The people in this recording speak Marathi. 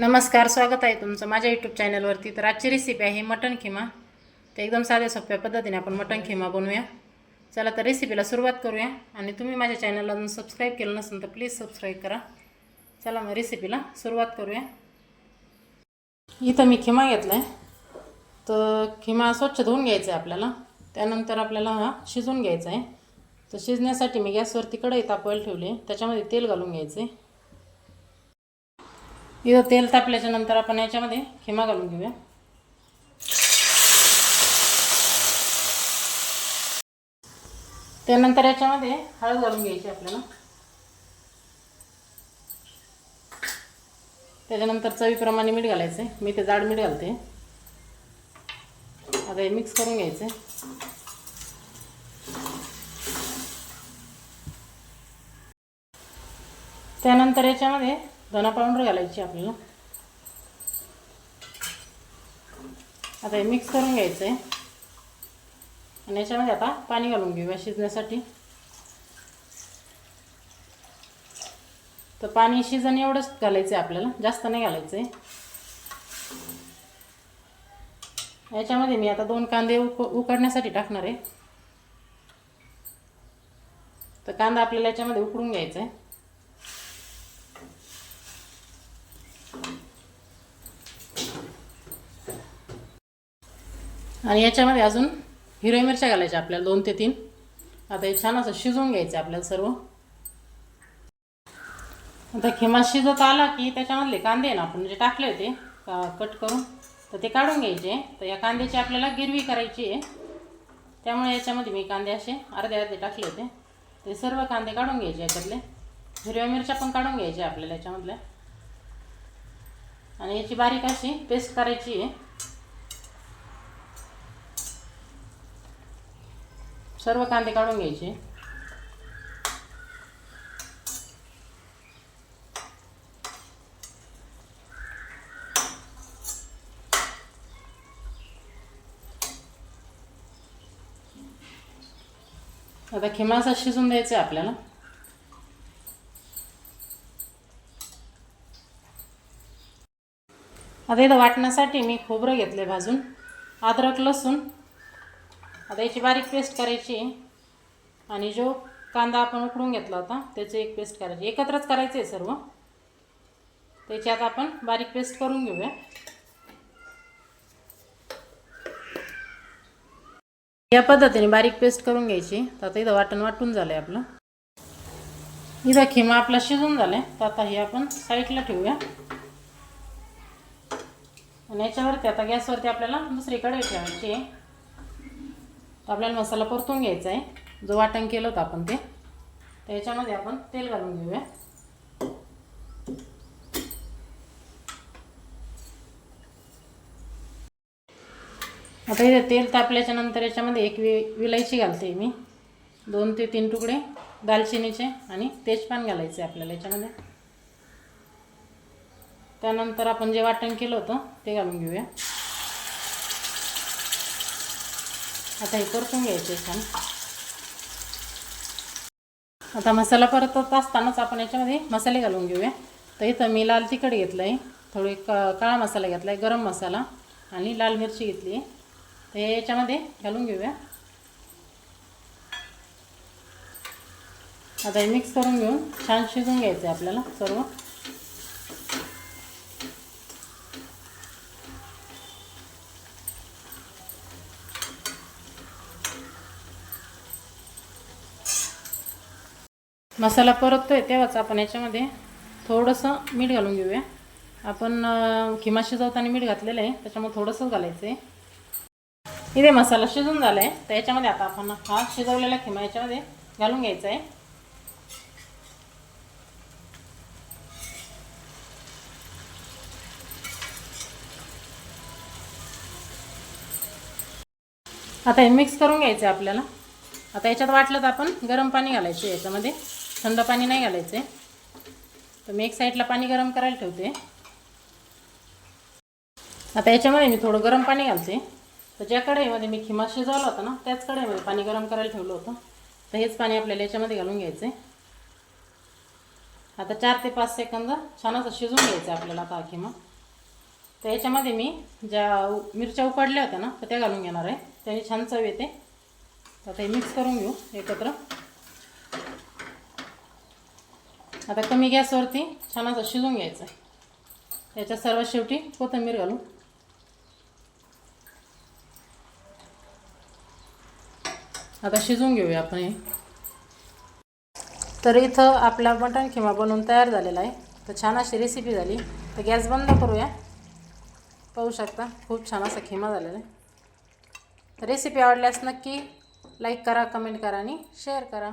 नमस्कार स्वागत आहे तुमचं माझ्या यूट्यूब चॅनलवरती तर आजची रेसिपी आहे मटण खिमा. तर एकदम साध्या सोप्या पद्धतीने आपण मटण खिमा बनवूया. चला तर रेसिपीला सुरुवात करूया. आणि तुम्ही माझ्या चॅनलला अजून सबस्क्राईब केलं नसेल तर प्लीज सबस्क्राईब करा. चला मग रेसिपीला सुरुवात करूया. इथं मी खिमा घेतला आहे तर खिमा स्वच्छ धुवून घ्यायचा आहे आपल्याला. त्यानंतर आपल्याला हा शिजवून घ्यायचा आहे तर शिजण्यासाठी मी गॅसवरती कढई तापवायला ठेवली. त्याच्यामध्ये तेल घालून घ्यायचे इथं तेल तापल्याच्या नंतर आपण याच्यामध्ये खिमा घालून घेऊया. त्यानंतर याच्यामध्ये हळद घालून घ्यायची आपल्याला. त्याच्यानंतर चवीप्रमाणे मीठ घालायचं आहे मी ते जाड मीठ घालते. आता हे मिक्स करून घ्यायचं त्यानंतर याच्यामध्ये धना पावडर घालायची आपल्याला आता हे मिक्स करून घ्यायचं आहे आणि याच्यामध्ये आता पाणी घालून घेऊया शिजण्यासाठी. तर पाणी शिजण एवढंच घालायचं आहे आपल्याला जास्त नाही घालायचं आहे याच्यामध्ये मी आता दोन कांदे उक उकडण्यासाठी टाकणार आहे. तर कांदा आपल्याला याच्यामध्ये उकडून घ्यायचा आहे आणि याच्यामध्ये अजून हिरव्या मिरच्या घालायच्या आपल्याला दोन ते तीन. आता हे छान असं शिजवून घ्यायचं आपल्याला सर्व. आता खिमा शिजत आला की त्याच्यामधले कांदे आहे ना आपण जे टाकले होते का कट करून तर ते काढून घ्यायचे. तर या कांद्याची आपल्याला गिरवी करायची आहे. त्यामुळे याच्यामध्ये मी कांदे असे अर्धे अर्धे टाकले होते. ते सर्व कांदे काढून घ्यायचे याच्यातले. हिरव्या मिरच्या पण काढून घ्यायच्या आपल्याला याच्यामधल्या. आणि याची बारीक अशी पेस्ट करायची आहे. सर्व कांदे काढून घ्यायचे. आता खिमासा शिजून द्यायचं आहे आपल्याला. आता इथं वाटण्यासाठी मी खोबरं घेतले भाजून अद्रक लसूण आता याची बारीक पेस्ट करायची. आहे आणि जो कांदा आपण उकडून घेतला होता त्याची एक पेस्ट करायची. एकत्रच करायचं आहे सर्व. त्याची आता आपण बारीक पेस्ट करून घेऊया. या पद्धतीने बारीक पेस्ट करून घ्यायची. तर आता इथं वाटण वाटून झालं आहे आपलं. इथं खिमा आपला शिजून झालं आहे तर आता हे आपण साईडला ठेवूया. आणि याच्यावरती आता गॅसवरती आपल्याला दुसरी ठेवायची आहे. तर आपल्याला मसाला परतून घ्यायचा आहे. जो वाटण केलं होतं आपण ते. त्याच्यामध्ये आपण तेल घालून घेऊया. आता इथे तेल तापल्याच्या नंतर याच्यामध्ये एक वि विलायची घालते मी. दोन ते तीन तुकडे दालचिनीचे आणि तेजपान घालायचे आपल्याला याच्यामध्ये. त्यानंतर आपण जे वाटण केलं होतं ते घालून घेऊया. आता हे परतून घ्यायचे छान. आता मसाला परतत असतानाच आपण याच्यामध्ये मसाले घालून घेऊया. तर इथं मी लाल तिखट घेतलं आहे थोडी क काळा मसाला घेतला आहे गरम मसाला आणि लाल मिरची घेतली आहे तर याच्यामध्ये घालून घेऊया. आता हे मिक्स करून घेऊन छान शिजून घ्यायचं आहे आपल्याला सर्व. मसाला परततोय तेव्हाच आपण याच्यामध्ये थोडंसं मीठ घालून घेऊया. आपण किमा खिमा शिजवताना मीठ घातलेलं आहे त्याच्यामुळे थोडंसंच घालायचं आहे इथे मसाला शिजून झाला आहे तर याच्यामध्ये आता आपण हा शिजवलेला खिमा याच्यामध्ये घालून घ्यायचा आहे आता हे मिक्स करून घ्यायचं आहे आपल्याला. आता याच्यात वाटलं तर आपण गरम पाणी घालायचं याच्यामध्ये. थंड पाणी नाही घालायचं. आहे तर मी एक साईडला पाणी गरम करायला ठेवते. आता याच्यामध्ये मी थोडं गरम पाणी घालते. तर ज्या कढईमध्ये मी खिमा शिजवला होता ना त्याच कढईमध्ये पाणी गरम करायला ठेवलं होतं. तर हेच पाणी आपल्याला याच्यामध्ये घालून घ्यायचं. आहे आता चार ते पाच सेकंद छान असं शिजून घ्यायचं आहे आपल्याला आता किमा खिमा. तर याच्यामध्ये मी ज्या उ- मिरच्या उकडल्या होत्या ना तर त्या घालून घेणार आहे. त्याने छान चव येते. तर आता हे मिक्स करून घेऊ एकत्र. आता कमी गॅसवरती छान असं शिजून घ्यायचं आहे. त्याच्या सर्वात शेवटी कोथिंबीर घालू. आता शिजवून घेऊया आपण हे. तर इथं आपला मटण किमा बनवून तयार झालेला आहे. तर छान अशी रेसिपी झाली. तर गॅस बंद करूया. पाहू शकता खूप छान असा खिमा झालेला आहे. तर रेसिपी आवडल्यास नक्की लाईक करा कमेंट करा आणि शेअर करा.